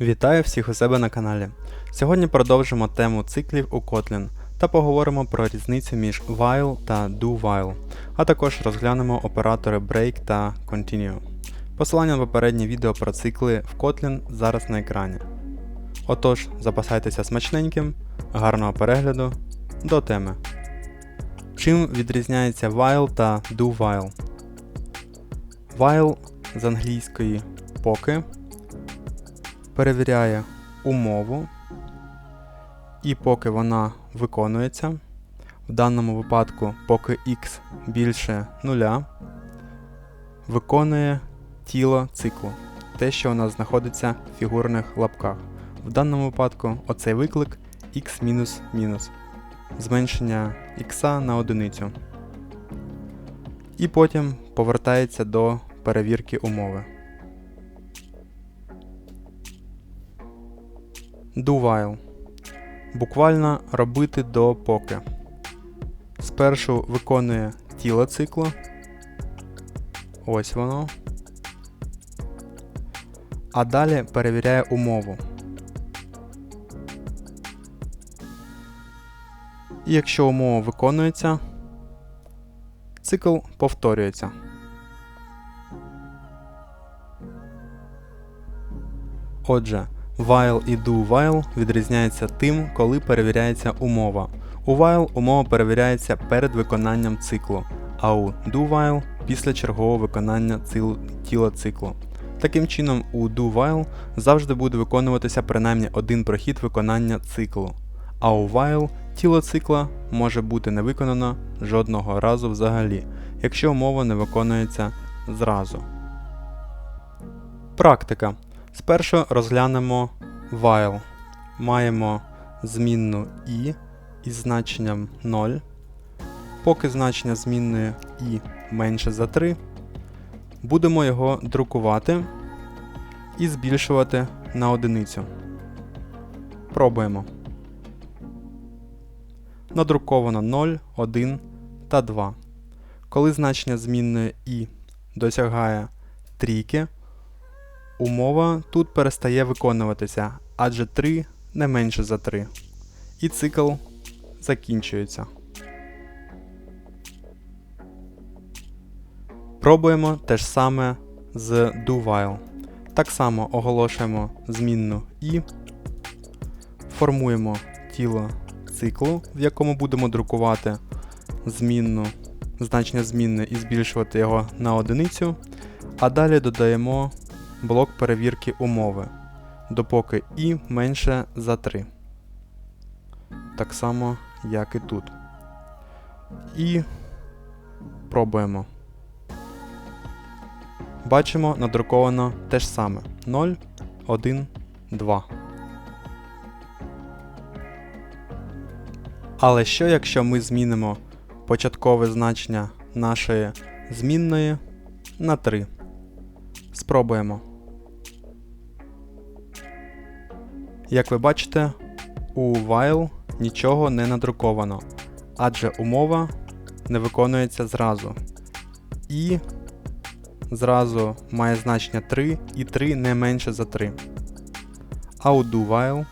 Вітаю всіх у себе на каналі. Сьогодні продовжимо тему циклів у Kotlin та поговоримо про різницю між while та do while, а також розглянемо оператори break та continue. Посилання на попереднє відео про цикли в Kotlin зараз на екрані. Отож, запасайтеся смачненьким, гарного перегляду, до теми. Чим відрізняється while та do while? While з англійської поки перевіряє умову, і поки вона виконується, в даному випадку, поки x більше нуля, виконує тіло циклу, те, що у нас знаходиться в фігурних лапках. В даному випадку оцей виклик x мінус мінус, зменшення x на одиницю. І потім повертається до перевірки умови. Do while. Буквально робити до поки. Спершу виконує тіло циклу. Ось воно. А далі перевіряє умову. І якщо умова виконується, цикл повторюється. Отже, While і do while відрізняються тим, коли перевіряється умова. У while умова перевіряється перед виконанням циклу, а у do while після чергового виконання тіла циклу. Таким чином, у do while завжди буде виконуватися принаймні один прохід виконання циклу, а у while тіло цикла може бути не виконано жодного разу взагалі, якщо умова не виконується зразу. Практика. Спершу розглянемо while. Маємо змінну і із значенням 0. Поки значення змінної і менше за 3, будемо його друкувати і збільшувати на одиницю. Пробуємо. Надруковано 0, 1 та 2. Коли значення змінної і досягає трійки, Умова тут перестає виконуватися, адже 3 не менше за 3. І цикл закінчується. Пробуємо те ж саме з do. Так само оголошуємо змінну i, формуємо тіло циклу, в якому будемо друкувати змінну, значення змінне і збільшувати його на одиницю, а далі додаємо блок перевірки умови, допоки і менше за 3. Так само, як і тут. І пробуємо. Бачимо, надруковано те ж саме 0, 1, 2. Але що якщо ми змінимо початкове значення нашої змінної на 3? Спробуємо. Як ви бачите, у while нічого не надруковано, адже умова не виконується зразу. І зразу має значення 3 і 3 не менше за 3. А у do while,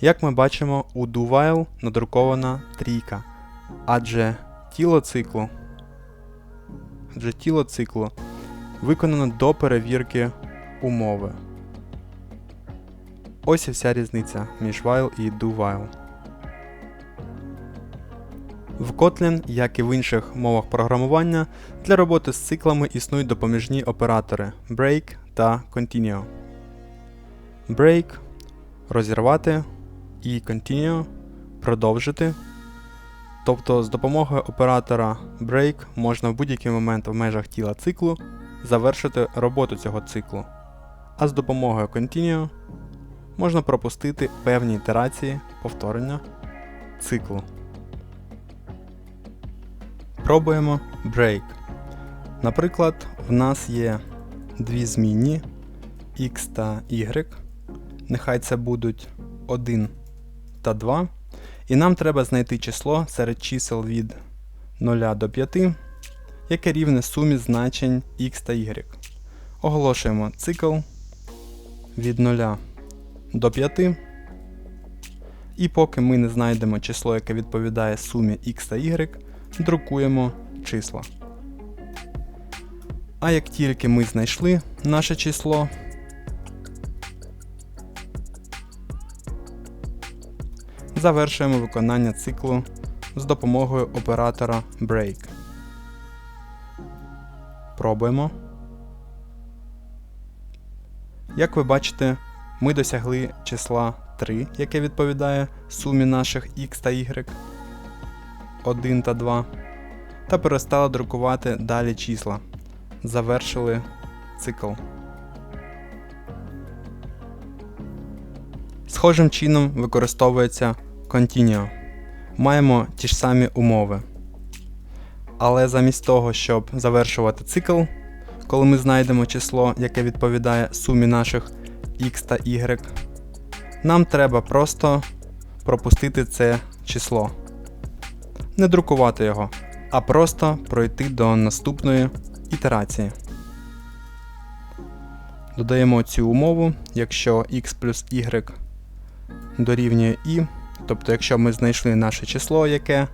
як ми бачимо, у do while надрукована трійка, адже тіло циклу адже тіло циклу виконано до перевірки умови. Ось і вся різниця між while і do while. В Kotlin, як і в інших мовах програмування, для роботи з циклами існують допоміжні оператори break та continue. Break розірвати і continue продовжити. Тобто з допомогою оператора break можна в будь-який момент в межах тіла циклу завершити роботу цього циклу. А з допомогою continue можна пропустити певні ітерації повторення циклу. Пробуємо break. Наприклад, в нас є дві змінні x та y. Нехай це будуть 1 та 2. І нам треба знайти число серед чисел від 0 до 5, яке рівне сумі значень x та y. Оголошуємо цикл від 0 до 5. І поки ми не знайдемо число, яке відповідає сумі x та y, друкуємо числа. А як тільки ми знайшли наше число, завершуємо виконання циклу з допомогою оператора break. Пробуємо. Як ви бачите, ми досягли числа 3, яке відповідає сумі наших x та y, 1 та 2, та перестали друкувати далі числа. Завершили цикл. Схожим чином використовується Continue. Маємо ті ж самі умови. Але замість того, щоб завершувати цикл, коли ми знайдемо число, яке відповідає сумі наших x та y, нам треба просто пропустити це число. Не друкувати його, а просто пройти до наступної ітерації. Додаємо цю умову, якщо x плюс y дорівнює i, тобто якщо ми знайшли наше число, яке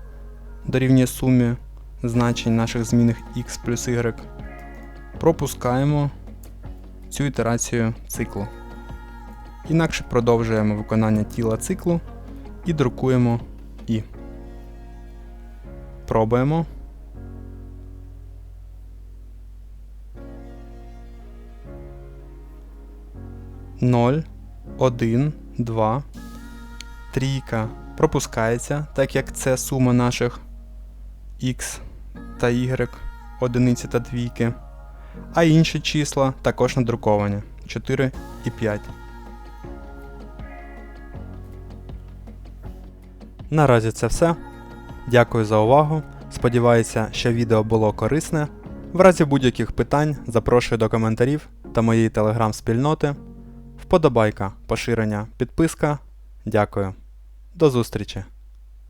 дорівнює сумі значень наших змінних x плюс y, пропускаємо цю ітерацію циклу. Інакше продовжуємо виконання тіла циклу і друкуємо і. Пробуємо. Ноль, один, два. Трійка пропускається, так як це сума наших x та y, одиниці та двійки. А інші числа також надруковані 4 і 5. Наразі це все. Дякую за увагу. Сподіваюся, що відео було корисне. В разі будь-яких питань запрошую до коментарів та моєї телеграм-спільноти. Вподобайка, поширення, підписка. Дякую. До зустрічі!